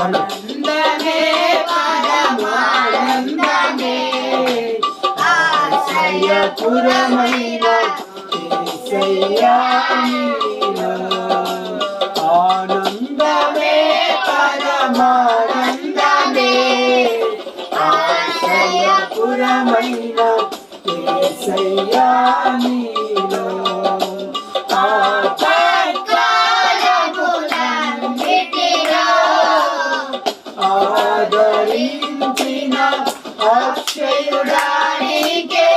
ఆనందమే పరమానందమే. ఆశ్రయపురమైన యేసయ్యా నీలో. ఆనందమే పరమానందమే. ఆశ్రయపురమైన యేసయ్యా ఆదరించిన అక్షయుడానికే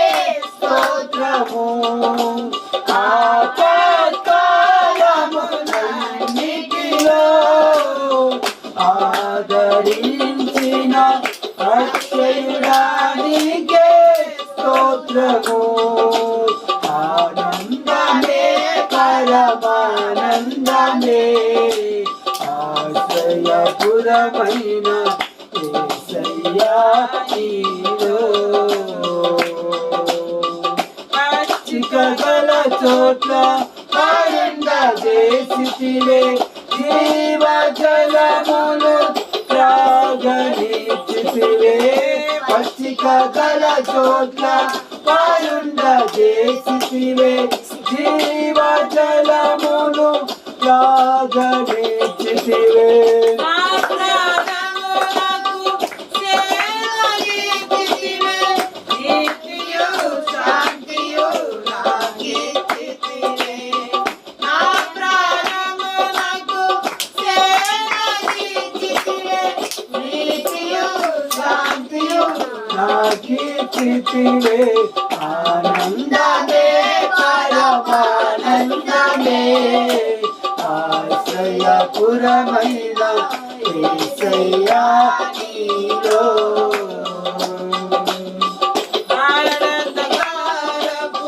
స్తోత్రము. ఆపత్కాలములన్నిటిలో ఆదరించిన అక్షయుడానికే స్తోత్రము. ఆశ్రయపురమైన యేసయ్యా గల చోట్ల పరుండ చేసితివే జీవ జలములు త్రాగనిచ్చితివే పచ్చిక గల చోట్ల పరుండ చేసితివే జీవ జలములు త్రాగనిచ్చితివే నాకీర్తివే ఆనందమే పరమానందమే ఆశ్రయపురమైన యేసయ్యా నీలో. ఆనందకారపు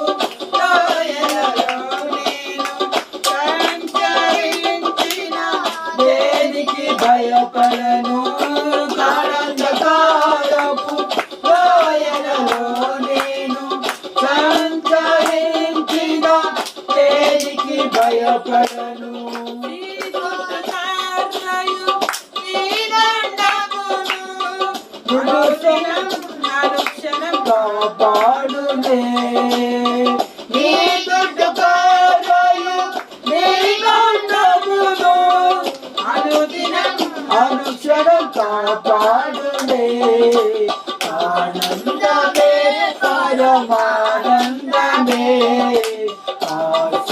లోయలలో నేను సంచరించిన దేనికి భయపడను భయపడను నీ దుఃఖకార్యయు నీ అనుక్షణం అనుక్షణం కాపాడునే నీ దుడ్డుకారయు నీ గండమును అనుదినం అనుక్షరం కాపాడునే ఆనందమే పరమానందమే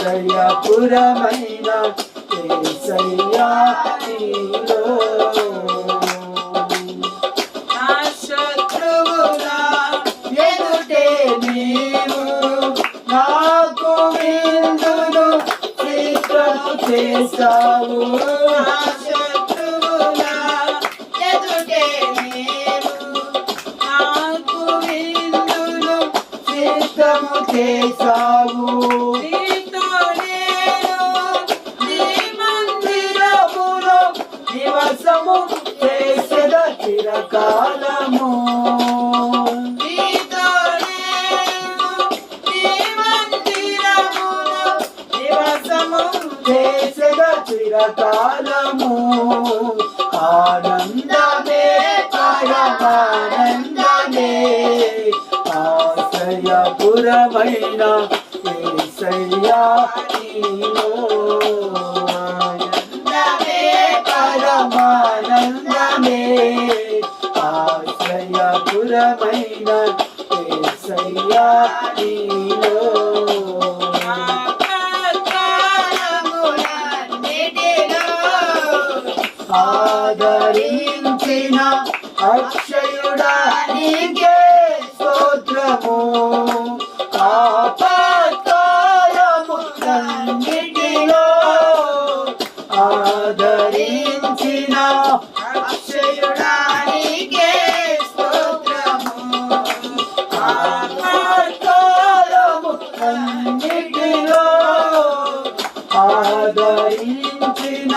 ఆశ్రయపురమైన యేసయ్యా నీలో. చేస్తావు చేస్తావు చిరకాలము చిరకాలము. ఆనందమే పరమానందమే ఆశ్రయపురమైన యేసయ్యా నీలో. మధురమైన నీలో. ఆదరించిన అక్షయుడా నీకే స్తోత్రము జయించిన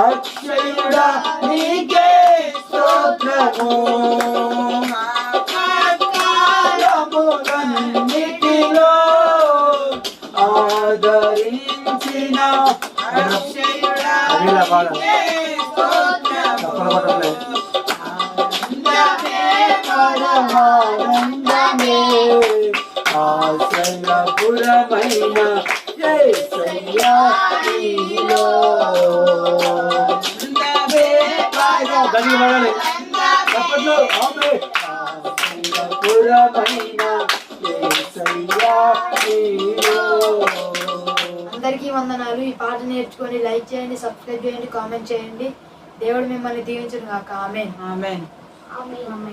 అక్షయుడా నీకే స్తోత్రము. కాలములన్నిటిలో ఆదరించిన అక్షయుడా నీలో. అందరికీ వందనాలు. ఈ పాట నేర్చుకొని లైక్ చేయండి సబ్స్క్రైబ్ చేయండి కామెంట్ చేయండి. దేవుడు మిమ్మల్ని దీవించను కాక ఆమెన్. ఆమెన్.